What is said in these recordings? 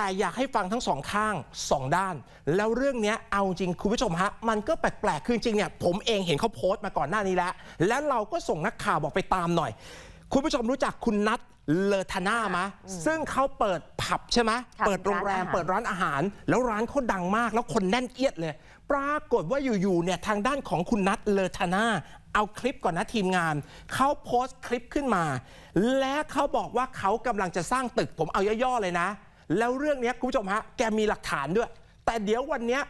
แต่อยากให้ฟังทั้งสองข้างสองด้าน แล้วเรื่องเนี้ยเอาจริงคุณผู้ชมฮะ มันก็แปลกๆคือจริงเนี่ยผมเองเห็นเขาโพสต์มาก่อนหน้านี้แล้ว แล้วเราก็ส่งนักข่าวบอกไปตามหน่อย คุณผู้ชมรู้จักคุณนัทเลอธาน่ามะ ซึ่งเขาเปิดผับใช่ไหมค่ะเปิดโรงแรมเป็นร้านอาหารเปิดร้านอาหาร แล้วร้านเขาดังมาก แล้วคนแน่นเอียดเลย ปรากฏว่าอยู่ๆเนี่ยทางด้านของคุณนัทเลอธาน่าเอาคลิปก่อนนะทีมงาน เขาโพสต์คลิปขึ้นมา และเขาบอกว่าเขากำลังจะสร้างตึกผมเอาย่อๆเลยนะ แล้วเรื่องนี้คุณผู้ชมฮะแกมีหลักฐานด้วย แต่เดี๋ยววันนี้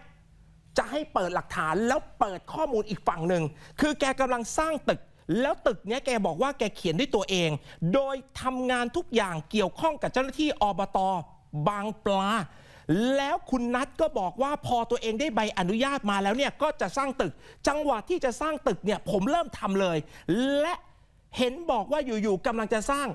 จะให้เปิดหลักฐานแล้วเปิดข้อมูลอีกฝั่งหนึ่งคือแกกำลังสร้างตึก แล้วตึกเนี้ยแกบอกว่าแกเขียนด้วยตัวเอง โดยทำงานทุกอย่างเกี่ยวข้องกับเจ้าหน้าที่อบตบางปลา แล้วคุณนัทก็บอกว่าพอตัวเองได้ใบอนุญาตมาแล้วเนี่ยก็จะสร้างตึก จังหวะที่จะสร้างตึกเนี่ยผมเริ่มทำเลย และ เห็นบอกว่าอยู่ๆกำลังจะสร้าง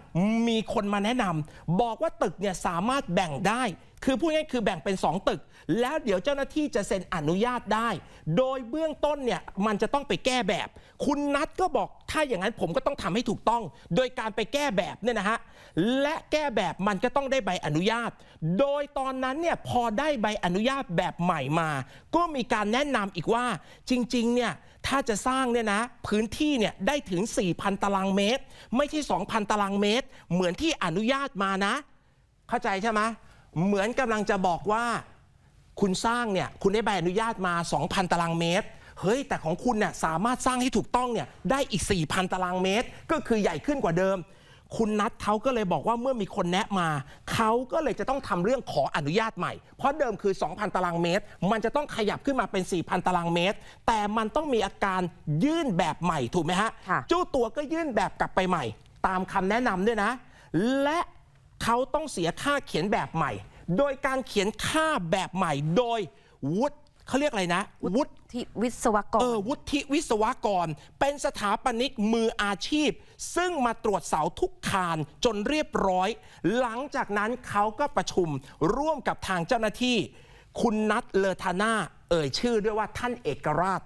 มีคนมาแนะนำบอกว่าตึกเนี่ยสามารถแบ่งได้ คือพูดง่ายคือแบ่งเป็น 2 ตึก แล้วเดี๋ยวเจ้าหน้าที่จะเซ็นอนุญาตได้ โดยเบื้องต้นเนี่ยมันจะต้องไปแก้แบบ คุณนัทก็บอกถ้าอย่างนั้นผมก็ต้องทำให้ถูกต้อง โดยการไปแก้แบบเนี่ยนะฮะและแก้แบบมันก็ต้องได้ใบอนุญาต โดยตอนนั้นเนี่ยพอได้ใบอนุญาตแบบใหม่มา ก็มีการแนะนำอีกว่าจริงๆเนี่ยถ้าจะสร้างเนี่ยนะพื้นที่เนี่ยได้ถึง 4,000 ตารางเมตร ไม่ใช่ 2,000 ตารางเมตร เหมือนที่อนุญาตมานะ เข้าใจใช่ไหม เหมือนกำลังจะบอกว่า คุณสร้างเนี่ยคุณได้ใบอนุญาตมา 2,000 ตารางเมตร เฮ้ย แต่ของคุณเนี่ยสามารถสร้างให้ถูกต้องเนี่ยได้อีก 4,000 ตารางเมตร ก็คือใหญ่ขึ้นกว่าเดิม คุณนัทเขาก็เลยบอกว่าเมื่อมีคนแนะมา เขาก็เลยจะต้องทำเรื่องขออนุญาตใหม่ เพราะเดิมคือ 2,000 ตารางเมตร มันจะต้องขยับขึ้นมาเป็น 4,000 ตารางเมตร แต่มันต้องมีอาการยื่นแบบใหม่ถูกไหมฮะค่ะ เจ้าตัวก็ยื่นแบบกลับไปใหม่ ตามคำแนะนำด้วยนะ และ เขาต้องเสียค่าเขียนแบบใหม่ โดยการเขียนค่าแบบใหม่โดยวุฒิเขาเรียกอะไรนะ วุฒิที่วิศวกร เออวุฒิวิศวกร เป็นสถาปนิกมืออาชีพ ซึ่งมาตรวจเสาทุกคานจนเรียบร้อย หลังจากนั้นเขาก็ประชุมร่วมกับทางเจ้าหน้าที่ คุณนัทเลอธาน่าเอ่ยชื่อด้วยว่าท่านเอกราช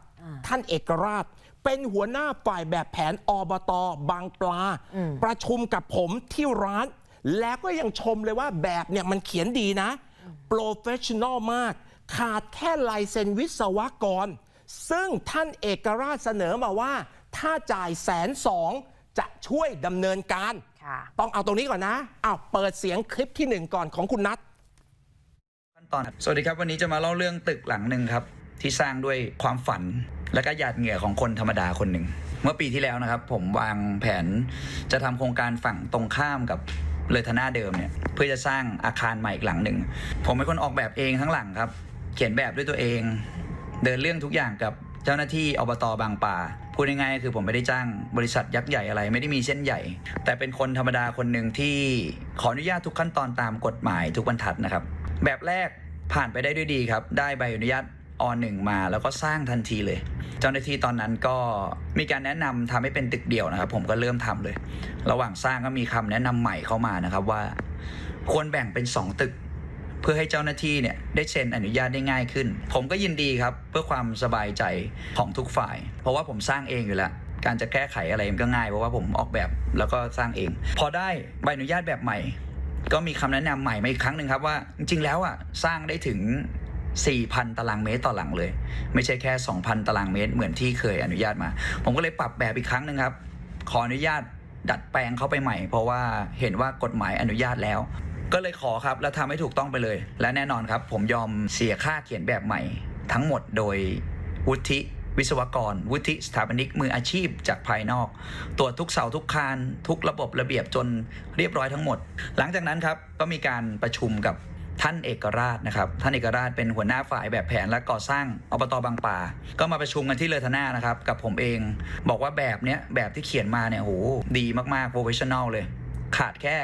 ท่านเอกราช เป็นหัวหน้าฝ่ายแบบแผนอบต บางปลา ประชุมกับผมที่ร้าน แล้วก็ยังชมเลยว่าแบบเนี่ยมันเขียนดีนะโปรเฟชชั่นอลมาก ขาดแค่ลายเซ็นวิศวกร ซึ่งท่านเอกราชเสนอมาว่า ถ้าจ่ายแสนสองจะช่วยดำเนินการค่ะต้องเอาตรงนี้ก่อนนะอ้าวเปิดเสียงคลิปที่หนึ่งก่อนของคุณนัทขั้นตอนสวัสดีครับวันนี้จะมาเล่าเรื่องตึกหลังหนึ่งครับ ที่สร้างด้วยความฝันและก็หยาดเหงื่อของคนธรรมดาคนหนึ่ง เมื่อปีที่แล้วนะครับ ผมวางแผนจะทำโครงการฝั่งตรงข้ามกับ เลยทนาเดิมเนี่ยเพื่อจะสร้างอาคารใหม่อีกหลังหนึ่ง ผมเป็นคนออกแบบเองทั้งหลังครับ เขียนแบบด้วยตัวเอง เดินเรื่องทุกอย่างกับเจ้าหน้าที่อบตบางป่าพูดง่ายๆคือผมไม่ได้จ้างบริษัทยักษ์ใหญ่อะไรไม่ได้มีเส้นใหญ่ แต่เป็นคนธรรมดาคนหนึ่งที่ขออนุญาตทุกขั้นตอนตามกฎหมายทุกบรรทัดนะครับ แบบแรกผ่านไปได้ด้วยดีครับ ได้ใบอนุญาต อหนึ่งมาแล้วก็สร้างทันทีเลย เจ้าหน้าที่ตอนนั้นก็มีการแนะนำทำให้เป็นตึกเดี่ยวนะครับ ผมก็เริ่มทำเลย ระหว่างสร้างก็มีคำแนะนำใหม่เข้ามานะครับว่า ควรแบ่งเป็น 2 ตึก เพื่อให้เจ้าหน้าที่เนี่ยได้เซ็นอนุญาตได้ง่ายขึ้น ผมก็ยินดีครับเพื่อความสบายใจของทุกฝ่าย เพราะว่าผมสร้างเองอยู่แล้วการจะแก้ไขอะไรมันก็ง่ายเพราะว่าผมออกแบบแล้วก็สร้างเอง พอได้ใบอนุญาตแบบใหม่ ก็มีคำแนะนำใหม่มาอีกครั้งหนึ่งครับว่าจริงๆแล้วอะสร้างได้ถึง 4,000 ตารางเมตรต่อหลังเลย ไม่ใช่แค่ 2,000 ตารางเมตรเหมือนที่เคยอนุญาตมา ผมก็เลยปรับแบบอีกครั้งหนึ่งครับ ขออนุญาตดัดแปลงเข้าไปใหม่ เพราะว่าเห็นว่ากฎหมายอนุญาตแล้ว ก็เลยขอครับแล้วทำให้ถูกต้องไปเลย และแน่นอนครับ ผมยอมเสียค่าเขียนแบบใหม่ ทั้งหมดโดยวุฒิวิศวกร วุฒิสถาปนิกมืออาชีพจากภายนอก ตรวจทุกเสาทุกคาน ทุกระบบระเบียบจนเรียบร้อยทั้งหมด หลังจากนั้นครับก็มีการประชุมกับ ท่านเอกราชนะครับ ท่านเอกราชเป็นหัวหน้าฝ่ายแบบแผนและก่อสร้างอบตบางป่า ก็มาประชุมกันที่เลอธนานะครับ กับผมเองบอกว่าแบบเนี้ยแบบที่เขียนมาเนี่ยโหดีมากๆโปรเฟชชั่นอลเลย ขาดแค่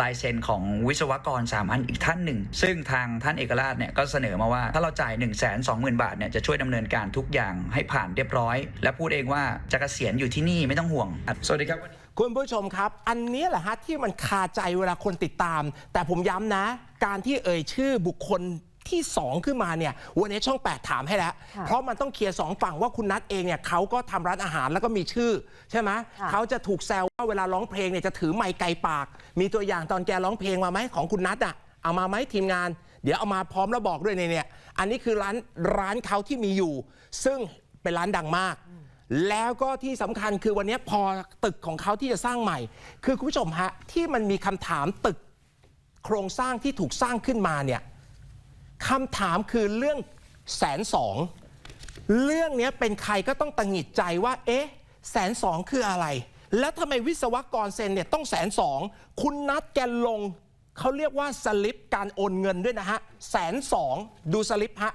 ลายเซ็นของวิศวกร 3 อันอีกท่านหนึ่ง ซึ่งทางท่านเอกราชเนี่ยก็เสนอมาว่า ถ้าเราจ่าย 1 2 0 0 0 0 บาทเนี่ยจะช่วยดำเนินการทุกอย่างให้ผ่านเรียบร้อย และพูดเองว่าจะเกษียณอยู่ที่นี่ไม่ต้องห่วง สวัสดีครับ คุณผู้ชมครับ อันเนี้ยแหละฮะที่มันคาใจเวลาคนติดตาม แต่ผมย้ำนะ การที่เอ่ยชื่อบุคคลที่ 2 ขึ้นมาเนี่ยวันนี้ช่อง 8 ถามให้แล้วค่ะเพราะมันต้องเคลียร์สองฝั่งว่าคุณนัทเองเนี่ยเขาก็ทำร้านอาหารแล้วก็มีชื่อ ใช่ไหมค่ะเขาจะถูกแซวว่าเวลาร้องเพลงเนี่ยจะถือไมค์ไกลปาก มีตัวอย่างตอนแกร้องเพลงมาไหมของคุณนัทอะเอามาไหมทีมงาน เดี๋ยวเอามาพร้อมแล้วบอกด้วยเนี่ยเนี่ยอันนี้คือร้านร้านเขาที่มีอยู่ ซึ่งเป็นร้านดังมาก แล้วก็ที่สำคัญคือวันนี้พอตึกของเขาที่จะสร้างใหม่ คือคุณผู้ชมฮะที่มันมีคำถามตึกโครงสร้างที่ถูกสร้างขึ้นมาเนี่ยคำถามคือเรื่องแสนสองเรื่องนี้เป็นใครก็ต้องตังหิดใจว่า เอ๊ะแสนสองคืออะไร แล้วทำไมวิศวกรเซนเนี่ยต้องแสนสองคุณนัดแกลง เขาเรียกว่าสลิปการโอนเงินด้วยนะฮะแสนสองดูสลิปฮะ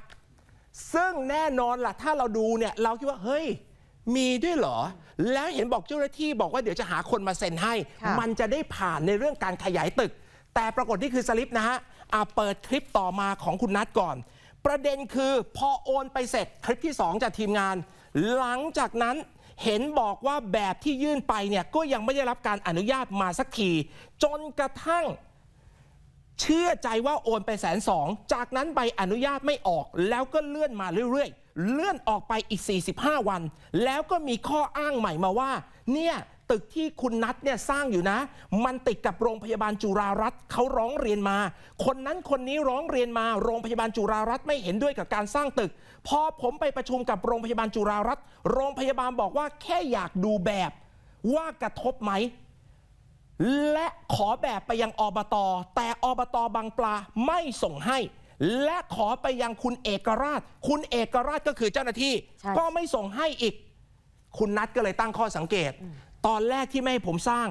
ซึ่งแน่นอนล่ะ ถ้าเราดูเนี่ย เราคิดว่า เฮ้ย มีด้วยเหรอ แล้วเห็นบอกเจ้าหน้าที่บอกว่าเดี๋ยวจะหาคนมาเซ็นให้ ค่ะ มันจะได้ผ่านในเรื่องการขยายตึก แต่ปรากฏนี่คือสลิปนะฮะอะเปิดคลิปต่อมาของคุณนัทก่อน ประเด็นคือพอโอนไปเสร็จคลิปที่ 2 จากทีมงาน หลังจากนั้นเห็นบอกว่าแบบที่ยื่นไปเนี่ยก็ยังไม่ได้รับการอนุญาตมาสักที จนกระทั่ง เชื่อใจว่าโอนไปแสนสองจากนั้นใบอนุญาตไม่ออก แล้วก็เลื่อนมาเรื่อยๆ เลื่อนออกไปอีก 45 วัน แล้วก็มีข้ออ้างใหม่มาว่า เนี่ยตึกที่คุณนัทเนี่ยสร้างอยู่นะ มันติดกับโรงพยาบาลจุฬารัตน์เขาร้องเรียนมา คนนั้นคนนี้ร้องเรียนมาโรงพยาบาลจุฬารัตน์ไม่เห็นด้วยกับการสร้างตึก พอผมไปประชุมกับโรงพยาบาลจุฬารัตน์โรงพยาบาลบอกว่าแค่อยากดูแบบว่ากระทบไหม และขอแบบไปยังอบต แต่อบตบางปลาไม่ส่งให้ และขอไปยังคุณเอกราช คุณเอกราชก็คือเจ้าหน้าที่ ใช่ ก็ไม่ส่งให้อีก คุณนัทก็เลยตั้งข้อสังเกต ตอนแรกที่ไม่ให้ผมสร้าง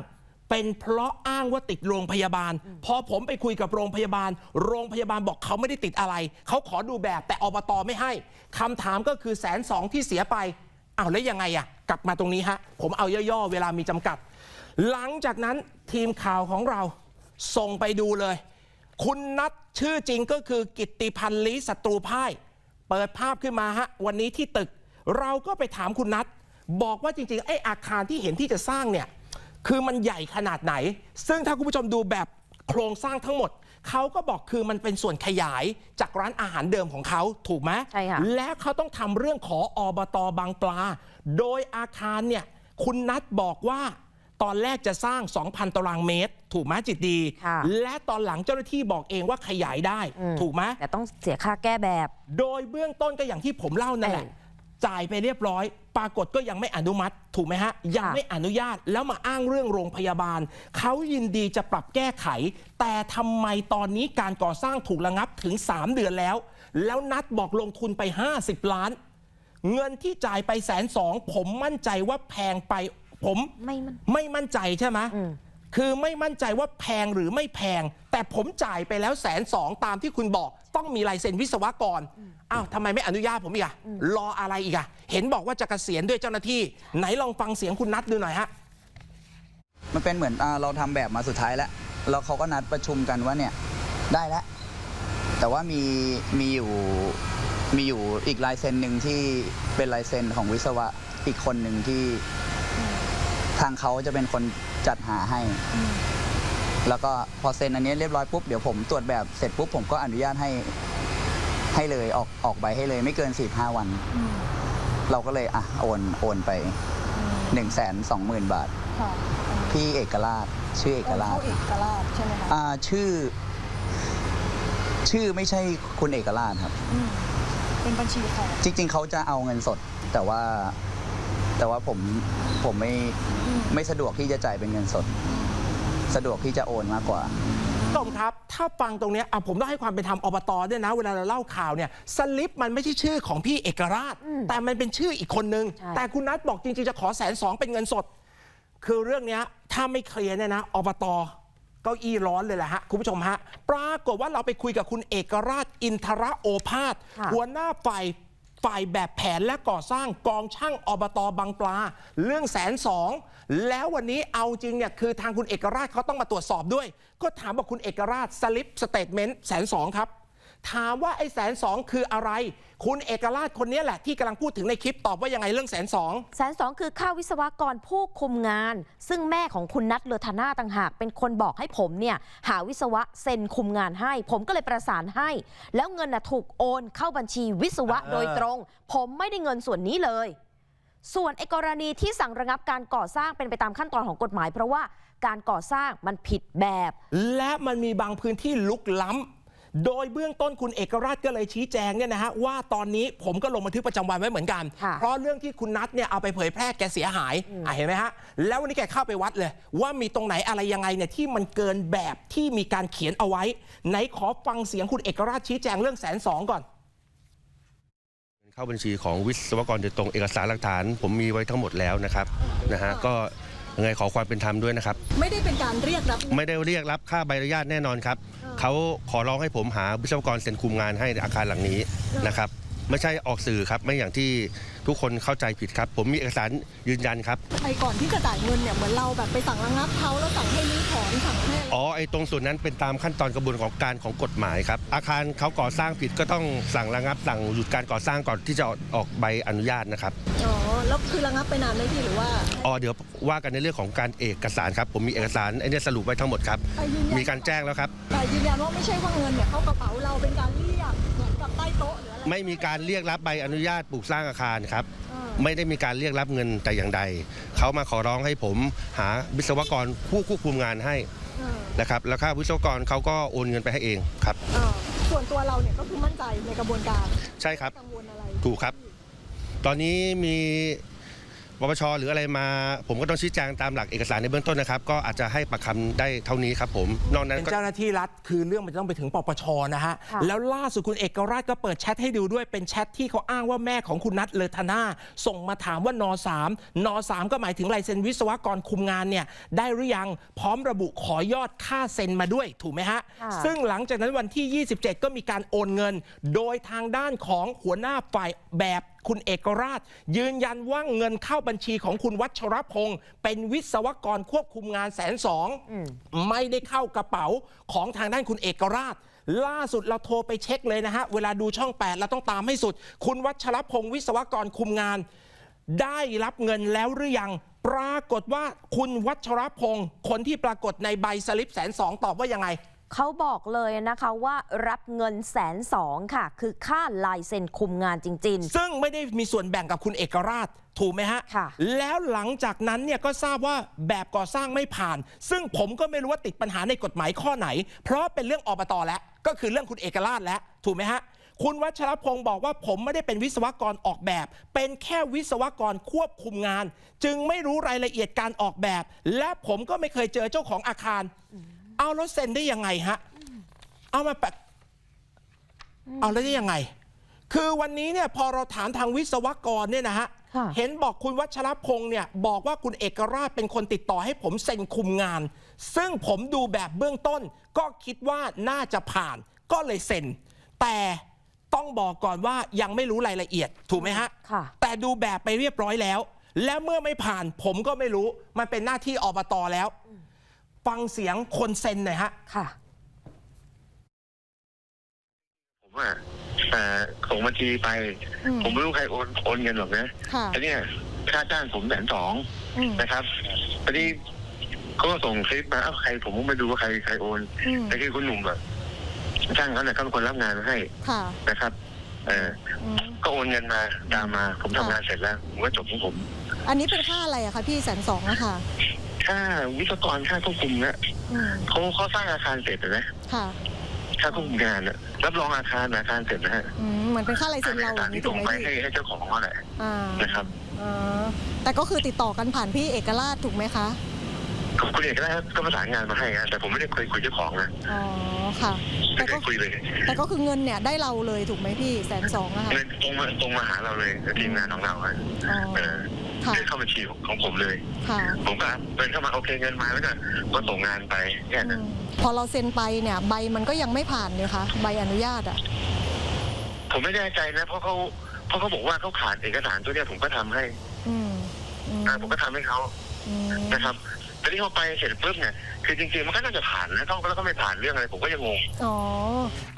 เป็นเพราะอ้างว่าติดโรงพยาบาล พอผมไปคุยกับโรงพยาบาล โรงพยาบาลบอกเขาไม่ได้ติดอะไร เขาขอดูแบบแต่อบตไม่ให้คำถามก็คือแสนสองที่เสียไปอ้าวแล้วยังไงอะกลับมาตรงนี้ฮะผมเอาย่อๆเวลามีจำกัด หลังจากนั้นทีมข่าวของเราส่งไปดูเลย คุณนัทชื่อจริงก็คือกิตติพันธ์ลีศัตรูพ่าย เปิดภาพขึ้นมาฮะ วันนี้ที่ตึก เราก็ไปถามคุณนัทบอกว่าจริงๆไอ้อาคารที่เห็นที่จะสร้างเนี่ยคือมันใหญ่ขนาดไหน ซึ่งถ้าคุณผู้ชมดูแบบโครงสร้างทั้งหมด เขาก็บอกคือมันเป็นส่วนขยายจากร้านอาหารเดิมของเขาถูกไหมใช่ค่ะและเขาต้องทำเรื่องขออบตบางปลา โดยอาคารเนี่ยคุณนัทบอกว่า ตอนแรกจะสร้าง 2,000 ตารางเมตร ถูกไหมจิตดี ค่ะและตอนหลังเจ้าหน้าที่บอกเองว่าขยายได้ อืม ถูกไหมแต่ต้องเสียค่าแก้แบบ โดยเบื้องต้นก็อย่างที่ผมเล่านั่นแหละเออจ่ายไปเรียบร้อย ปรากฏก็ยังไม่อนุมัติ ถูกไหมฮะ ยังไม่อนุญาตแล้วมาอ้างเรื่องโรงพยาบาล เขายินดีจะปรับแก้ไข แต่ทำไมตอนนี้การก่อสร้างถูกระงับถึง 3 เดือนแล้ว แล้วนัดบอกลงทุนไป 50 ล้าน เงินที่จ่ายไปแสนสองผมมั่นใจว่าแพงไป ผมไม่มันไม่มั่นใจใช่ไหมอืม คือไม่มั่นใจว่าแพงหรือไม่แพง แต่ผมจ่ายไปแล้วแสนสองตามที่คุณบอก ต้องมีลายเซ็นวิศวกรอ้าวทำไมไม่อนุญาตผมอีกอะรออะไรอีกอะเห็นบอกว่าจะเกษียณด้วยเจ้าหน้าที่ ไหนลองฟังเสียงคุณนัทดูหน่อยฮะ มันเป็นเหมือนอาเราทำแบบมาสุดท้ายแล้วแล้วเขาก็นัดประชุมกันว่าเนี่ยได้แล้ว แต่ว่ามีมีอยู่มีอยู่อีกลายเซ็นหนึ่งที่เป็นลายเซ็นของวิศวะอีกคนหนึ่งที่ ทางเขาจะเป็นคนจัดหาให้ แล้วก็พอเซ็นอันนี้เรียบร้อยปุ๊บเดี๋ยวผมตรวจแบบเสร็จปุ๊บผมก็อนุญาตให้ให้เลยออกออกใบให้เลยไม่เกินสี่ห้าวัน เราก็เลยอะโอนโอนไปหนึ่งแสนสองหมื่นบาทค่ะพี่เอกราช ชื่อเอกราชเข้าเอกราชใช่ไหมคะอ่าชื่อ ชื่อไม่ใช่คุณเอกราชครับอืมเป็นบัญชีของจริง ๆเขาจะเอาเงินสดแต่ว่า แต่ว่าผมผมไม่อืมไม่สะดวกที่จะจ่ายเป็นเงินสด สะดวกที่จะโอนมากกว่า ผู้ชมครับ ถ้าฟังตรงเนี้ยอะผมต้องให้ความเป็นธรรมอบตด้วยนะ เวลาเราเล่าข่าวเนี่ยสลิปมันไม่ใช่ชื่อของพี่เอกราชอืมแต่มันเป็นชื่ออีกคนนึง ใช่ แต่คุณนัทบอกจริง ๆ จะขอแสนสองเป็นเงินสด คือเรื่องเนี้ยถ้าไม่เคลียร์เนี่ยนะอบตเก้าอี้ร้อนเลยแหละฮะ คุณผู้ชมฮะ ปรากฏว่าเราไปคุยกับคุณเอกราชอินทระโอภาสค่ะ หัวหน้าฝ่าย ฝ่ายแบบแผนและก่อสร้างกองช่างอบตบางปลา เรื่องแสนสองแล้ววันนี้เอาจริงเนี่ยคือทางคุณเอกราชเขาต้องมาตรวจสอบด้วย ก็ถามว่าคุณเอกราชสลิปสเตทเมนต์แสนสองครับ ถามว่าไอ้แสนสองคืออะไร คุณเอกราชคนนี้แหละที่กำลังพูดถึงในคลิปตอบว่ายังไงเรื่องแสนสองแสนสองคือค่าวิศวกรผู้คุมงาน ซึ่งแม่ของคุณนัทเลอธานาต่างหาก เป็นคนบอกให้ผมเนี่ยหาวิศวะเซ็นคุมงานให้ ผมก็เลยประสานให้ แล้วเงินน่ะถูกโอนเข้าบัญชีวิศวะอ่าโดยตรง ผมไม่ได้เงินส่วนนี้เลย ส่วนไอ้กรณีที่สั่งระงับการก่อสร้างเป็นไปตามขั้นตอนของกฎหมาย เพราะว่าการก่อสร้างมันผิดแบบ และมันมีบางพื้นที่ลุกล้ำ โดยเบื้องต้นคุณเอกราชก็เลยชี้แจงเนี่ยนะฮะว่าตอนนี้ผมก็ลงบันทึกประจำวันไว้เหมือนกัน ค่ะ เพราะเรื่องที่คุณนัทเนี่ยเอาไปเผยแพร่แกเสียหายอะเห็นไหมฮะ แล้ววันนี้แกเข้าไปวัดเลย ว่ามีตรงไหนอะไรยังไงเนี่ยที่มันเกินแบบที่มีการเขียนเอาไว้ ไหนขอฟังเสียงคุณเอกราชชี้แจงเรื่องแสนสองก่อน เข้าบัญชีของวิศวกรโดยตรงเอกสารหลักฐาน ผมมีไว้ทั้งหมดแล้วนะครับนะฮะก็ยังไงขอความเป็นธรรมด้วยนะครับ ไม่ได้เป็นการเรียกรับ ไม่ได้เรียกรับค่าใบอนุญาตแน่นอนครับ เขาขอร้องให้ผมหาวิศวกรเซ็นคุมงานให้อาคารหลังนี้นะครับ ไม่ใช่ออกสื่อครับไม่อย่างที่ทุกคนเข้าใจผิดครับ ผมมีเอกสารยืนยันครับไอ้ก่อนที่จะจ่ายเงินเนี่ยเหมือนเราแบบไปสั่งระงับเขาแล้วสั่งให้รื้อถอนสั่งให้อ๋อไอ้ตรงส่วนนั้นเป็นตามขั้นตอนกระบวนของการของกฎหมายครับ อาคารเขาก่อสร้างผิดก็ต้องสั่งระงับ สั่งหยุดการก่อสร้างก่อนที่จะออกใบอนุญาตนะครับอ๋อแล้วคือระงับไปนานไหมพี่หรือว่าอ๋อเดี๋ยวว่ากันในเรื่องของการเอกสารครับผมมีเอกสารไอ้เนี่ยสรุปไว้ทั้งหมดครับอะยืนยันมีการแจ้งแล้วครับแต่ยืนยันว่าไม่ใช่ว่าเงินเนี่ยเข้ากระเป๋าเราเป็นการเรียก เหมือนกับใต้โต๊ะหรืออะไรไม่มีการเรียกรับใบอนุญาตปลูกสร้างอาคารครับอ่าไม่ได้มีการเรียกรับเงินแต่อย่างใด เขามาขอร้องให้ผมหาวิศวกรผู้ควบคุมงานให้อ่านะครับแล้วค่าวิศวกรเขาก็โอนเงินไปให้เองครับอ่าส่วนตัวเราเนี่ยก็คือมั่นใจในกระบวนการ ใช่ครับกังวลอะไรถูกครับ ตอนนี้มี ปปชหรืออะไรมาผมก็ต้องชี้แจงตามหลักเอกสารในเบื้องต้นนะครับ ก็อาจจะให้ปากคำได้เท่านี้ครับผมนอกนั้นเป็นก็ เจ้าหน้าที่รัฐคือเรื่องมันจะต้องไปถึงปปชนะฮะ ค่ะ แล้วล่าสุดคุณเอกราชก็เปิดแชทให้ดูด้วยเป็นแชทที่เขาอ้างว่าแม่ของคุณนัทเลอธนาส่งมาถามว่าน3น3ก็หมายถึงลายเซ็นวิศวกรคุมงานเนี่ยได้หรือยังพร้อมระบุขอยอดค่าเซ็นมาด้วยถูกไหมฮะ ค่ะ ซึ่งหลังจากนั้นวันที่ 27 ก็มีการโอนเงิน โดยทางด้านของหัวหน้าฝ่ายแบบ คุณเอกราช ยืนยันว่าเงินเข้าบัญชีของคุณวัชรพงศ์เป็นวิศวกรควบคุมงานแสนสองไม่ได้เข้ากระเป๋าของทางด้านคุณเอกราชล่าสุดเราโทรไปเช็คเลยนะฮะ เวลาดูช่อง 8 เราต้องตามให้สุด คุณวัชรพงศ์วิศวกรคุมงาน ได้รับเงินแล้วหรือยัง ปรากฏว่าคุณวัชรพงศ์คนที่ปรากฏในใบสลิปแสนสองตอบว่ายังไง เขาบอกเลยนะคะว่ารับเงินแสนสองค่ะ คือค่าลายเซ็นคุมงานจริงซึ่งไม่ได้มีส่วนแบ่งกับคุณเอกราชถูกไหมฮะ ค่ะ แล้วหลังจากนั้นเนี่ยก็ทราบว่าแบบก่อสร้างไม่ผ่าน ซึ่งผมก็ไม่รู้ว่าติดปัญหาในกฎหมายข้อไหน เพราะเป็นเรื่องอบตแล้ว ก็คือเรื่องคุณเอกราชแล้ว ถูกไหมฮะ คุณวัชรพงศ์บอกว่าผมไม่ได้เป็นวิศวกรออกแบบ เป็นแค่วิศวกรควบคุมงาน จึงไม่รู้รายละเอียดการออกแบบ และผมก็ไม่เคยเจอเจ้าของอาคาร เอาแล้วเซ็นได้ยังไงฮะ เอามาแปะเอาแล้วได้ยังไง คือวันนี้เนี่ยพอเราถามทางวิศวกรเนี่ยนะฮะค่ะเห็นบอกคุณวัชรพงศ์เนี่ยบอกว่าคุณเอกราชเป็นคนติดต่อให้ผมเซ็นคุมงาน ซึ่งผมดูแบบเบื้องต้น ก็คิดว่าน่าจะผ่านก็เลยเซ็น แต่ต้องบอกก่อนว่ายังไม่รู้รายละเอียดถูกไหมฮะค่ะแต่ดูแบบไปเรียบร้อยแล้ว แล้วเมื่อไม่ผ่านผมก็ไม่รู้ มันเป็นหน้าที่อบตแล้ว ฟังเสียงคนเซ็นหน่อยฮะๆค่ะ ผมอะเอ่อส่งบัญชีไป อืมผมไม่รู้ใครโอนโอนเงินหรอกนะค่ะอันเนี้ยค่าจ้างผมแสนสองอืมนะครับอันนี้เขาก็ส่งคลิปมาเอ้าใคร ผมก็ไม่รู้ว่าใครใครโอนอืมแต่คือคุณหนุ่มอะจ้างเขาเนี่ยเขาเป็นคนรับงานมาให้ค่ะนะครับ เอออืมก็โอนเงินมาตามมา ผมทำค่ะงานเสร็จแล้วผมก็จบของผม อันนี้เป็นค่าอะไรอะคะพี่แสนสองอะค่ะ ค่าวิศวกรค่าควบคุมเนี่ยอืมเขาเขาสร้างอาคารเสร็จนะค่ะค่าควบคุมงานอะรับรองอาคารอาคารเสร็จนะฮะอืมเหมือนเป็นค่าลายค่าเซ็นเอกเราอสารย่างนี้ที่ถูส่กงไหมไปพี่ให้ให้เจ้าของเขาแหละอ่านะครับอ่าแต่ก็คือติดต่อกันผ่านพี่เอกราชถูกไหมคะคุณเอกก็ก็ประสานงานมาให้นะแต่ผมไม่ได้เคยคุยเจ้าของนะอ๋อค่ะแต่ไม่เคก็ยคุยเลย แต่ก็คือเงินเนี่ยได้เราเลยถูกไหมพี่แสนสองอะค่ะเงินตรงมาตรงมาหาเราเลยทีมงานของเราอะอ๋อเออ ค่ะเดินเข้าบัญชีของผมเลย ค่ะผมก็เดินเข้ามาโอเคเงินมาแล้วก็ก็ส่งงานไปแค่อืนั้นมพอเราเซ็นไปเนี่ยใบมันก็ยังไม่ผ่านเลยคะใบอนุญาตอะผมไม่แน่ใจนะเพราะเขาเพราะเขาบอกว่าเขาขาดเอกสารตัวเนี้ยผมก็ทำให้อืมอืมอ่าผมก็ทำให้เขาอืมนะครับแต่ที่เขาไปเสร็จปุ๊บเนี่ยคือจริงๆมันก็น่าจะผ่านนะเขาแล้วก็ไม่ผ่านเรื่องอะไรผมก็ยังงง อ๋อ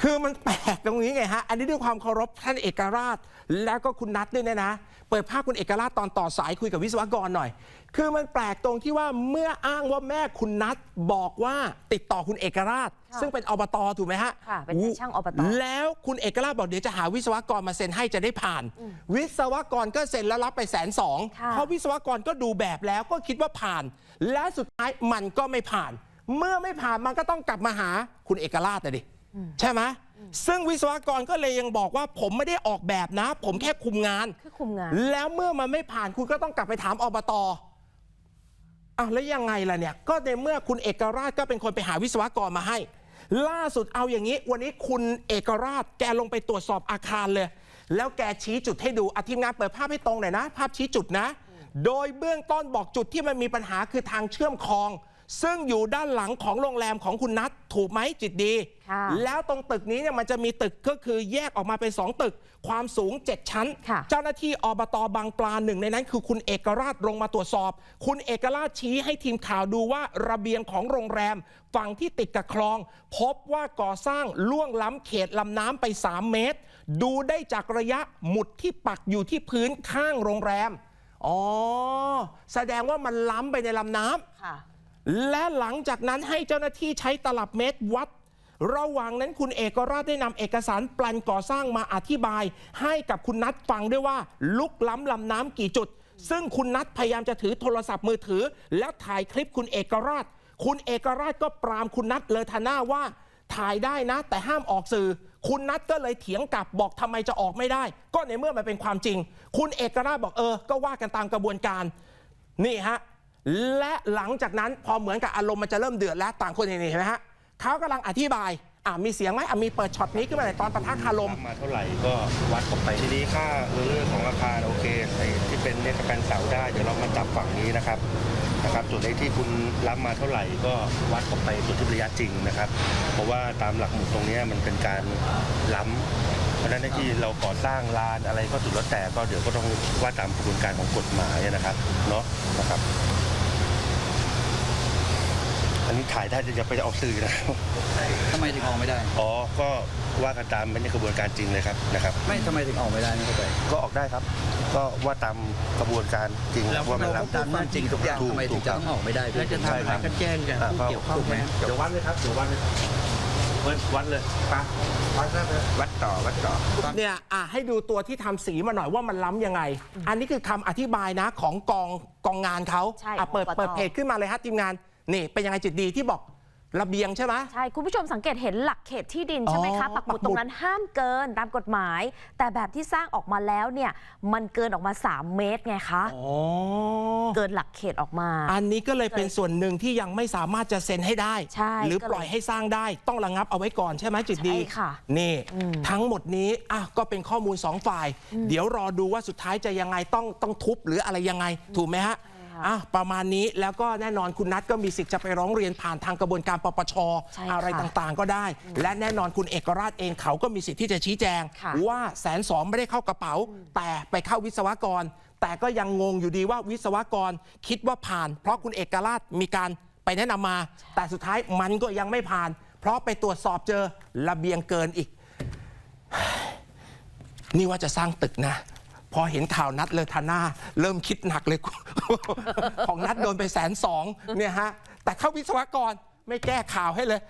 คือมันแปลกตรงนี้ไงฮะ อันนี้ด้วยความเคารพท่านเอกราช แล้วก็คุณนัทด้วยเนี่ยนะ เปิดภาพคุณเอกราชตอนต่อสายคุยกับวิศวกรหน่อย คือมันแปลกตรงที่ว่าเมื่ออ้างว่าแม่คุณนัทบอกว่าติดต่อคุณเอกราชค่ะซึ่งเป็นอบตถูกไหมฮะค่ะเป็นนายช่างอบตแล้วคุณเอกราชบอกเดี๋ยวจะหาวิศวกรมาเซ็นให้จะได้ผ่าน วิศวกรก็เซ็นแล้วรับไปแสนสองค่ะเพราะวิศวกรก็ดูแบบแล้วก็คิดว่าผ่าน และสุดท้ายมันก็ไม่ผ่าน เมื่อไม่ผ่านมันก็ต้องกลับมาหาคุณเอกราชนะดิใช่ไหม ซึ่งวิศวกรก็เลยยังบอกว่า ผมไม่ได้ออกแบบนะ ผมแค่คุมงาน คือคุมงาน แล้วเมื่อมันไม่ผ่านคุณก็ต้องกลับไปถามอบตอ้าวแล้วยังไงล่ะเนี่ย ก็ในเมื่อคุณเอกราชก็เป็นคนไปหาวิศวกรมาให้ ล่าสุดเอาอย่างนี้ วันนี้คุณเอกราชแกลงไปตรวจสอบอาคารเลย แล้วแกชี้จุดให้ดูอาทีมงานเปิดภาพให้ตรงหน่อยนะ ภาพชี้จุดนะ โดยเบื้องต้นบอกจุดที่มันมีปัญหาคือทางเชื่อมคลอง ซึ่งอยู่ด้านหลังของโรงแรมของคุณนัทถูกไหมจิตดี ค่ะแล้วตรงตึกนี้เนี่ยมันจะมีตึกก็คือแยกออกมาเป็น 2 ตึก ความสูง 7 ชั้น ค่ะ เจ้าหน้าที่อบตบางปลาหนึ่งในนั้น คือคุณเอกราชลงมาตรวจสอบ คุณเอกราชชี้ให้ทีมข่าวดูว่าระเบียงของโรงแรม ฝั่งที่ติดกับคลอง พบว่าก่อสร้างล่วงล้ำเขตลำน้ำไป 3 เมตร ดูได้จากระยะหมุดที่ปักอยู่ที่พื้นข้างโรงแรมอ๋อแสดงว่ามันล้ำไปในลำน้ำ ค่ะ และหลังจากนั้นให้เจ้าหน้าที่ใช้ตลับเมตรวัด ระหว่างนั้นคุณเอกราชได้นำเอกสารแปลนก่อสร้างมาอธิบาย ให้กับคุณนัทฟังด้วยว่า ลุกล้ำลำน้ำกี่จุด ซึ่งคุณนัทพยายามจะถือโทรศัพท์มือถือ แล้วถ่ายคลิปคุณเอกราช คุณเอกราชก็ปรามคุณนัทเลอธนาว่า ถ่ายได้นะ แต่ห้ามออกสื่อ คุณนัทก็เลยเถียงกลับบอกทำไมจะออกไม่ได้ ก็ในเมื่อมันเป็นความจริง คุณเอกราชบอกเออ ก็ว่ากันตามกระบวนการ นี่ฮะ และหลังจากนั้นพอเหมือนกับอารมณ์มันจะเริ่มเดือดแล้วต่างคนนี่เห็นไหมฮะเขากำลังอธิบายอะมีเสียงไหมอะมีเปิดช็อตนี้ขึ้นมาในตอนปะทะคารมมาเท่าไหร่ก็วัดออกไปทีนี้ค่าเรื่องของอาคาโอเคไอ้ที่เป็นเนี่ยประกันเสาได้เดี๋ยวเรามาจับฝั่งนี้นะครับนะครับส่วนไอ้ที่คุณรับมาเท่าไหร่ก็วัดออกไปส่วนที่ระยะจริงนะครับ เพราะว่าตามหลักหมุดตรงนี้มันเป็นการล้ำเพราะฉะนั้นที่เราก่อสร้างลานอะไรก็สุดแล้วแต่ก็เดี๋ยวก็ต้องว่าตามกระบวนการของกฎหมายนะครับเนาะนะครับ ถ่ายได้จะไปออกสื่อนะทำไมถึงออกไม่ได้ อ๋อ ก็ว่ากันตามเป็นกระบวนการจริงเลยครับนะครับ ไม่ทำไมถึงออกไม่ได้ไม่เข้าใจก็ออกได้ครับ ก็ว่าตามกระบวนการจริงว่ามันเรารับก็พูดความจริงทุกอย่างถูกทำไมถึงจะต้องออกไม่ได้พี่แล้วจะทำอะไรก็แจ้งกันผู้เกี่ยวข้องไหมเดี๋ยววัดเลยครับเดี๋ยววัดเลยวัดวัดเลยปะวัดเลยวัดต่อวัดต่อเนี่ยอะให้ดูตัวที่ทำสีมาหน่อยว่ามันล้ำยังไง อันนี้คือคำอธิบายนะของกองกองงานเขาใช่อะเปิดอบตเปิดเพจขึ้นมาเลยฮะทีมงาน นี่เป็นยังไงจิตดีที่บอกระเบียงใช่ไหม ใช่ คุณผู้ชมสังเกตเห็นหลักเขตที่ดินใช่ไหมคะอ๋อปักหมุดปักหมุดตรงนั้นห้ามเกินตามกฎหมาย แต่แบบที่สร้างออกมาแล้วเนี่ย มันเกินออกมา 3 เมตรไงคะอ๋อเกินหลักเขตออกมา อันนี้ก็เลยเป็นส่วนหนึ่งที่ยังไม่สามารถจะเซ็นให้ได้ใช่หรือก็เลยปล่อยให้สร้างได้ต้องระงับเอาไว้ก่อนใช่ไหมจิตดีใช่ค่ะ นี่อืมทั้งหมดนี้อะก็เป็นข้อมูลสองฝ่าย เดี๋ยวรอดูว่าสุดท้ายจะยังไงต้องต้องทุบหรืออะไรยังไง ถูกไหมฮะ ค่ะอะประมาณนี้แล้วก็แน่นอนคุณนัทก็มีสิทธิ์จะไปร้องเรียนผ่านทางกระบวนการปปชใช่ค่ะอะไรต่างๆ ก็ได้ และแน่นอนคุณเอกราชเองเขาก็มีสิทธิ์ที่จะชี้แจง ค่ะ ว่าแสนสองไม่ได้เข้ากระเป๋า แต่ไปเข้าวิศวกร แต่ก็ยังงงอยู่ดีว่าวิศวกรคิดว่าผ่าน เพราะคุณเอกราชมีการไปแนะนำมา แต่สุดท้ายมันก็ยังไม่ผ่าน เพราะไปตรวจสอบเจอระเบียงเกินอีก นี่ว่าจะสร้างตึกนะ พอเห็นข่าวนัดเลยทนาเริ่มคิดหนักเลย ของนัดโดนไปแสนสองเนี่ยฮะแต่เข้าวิศวกรไม่แก้ข่าวให้เลย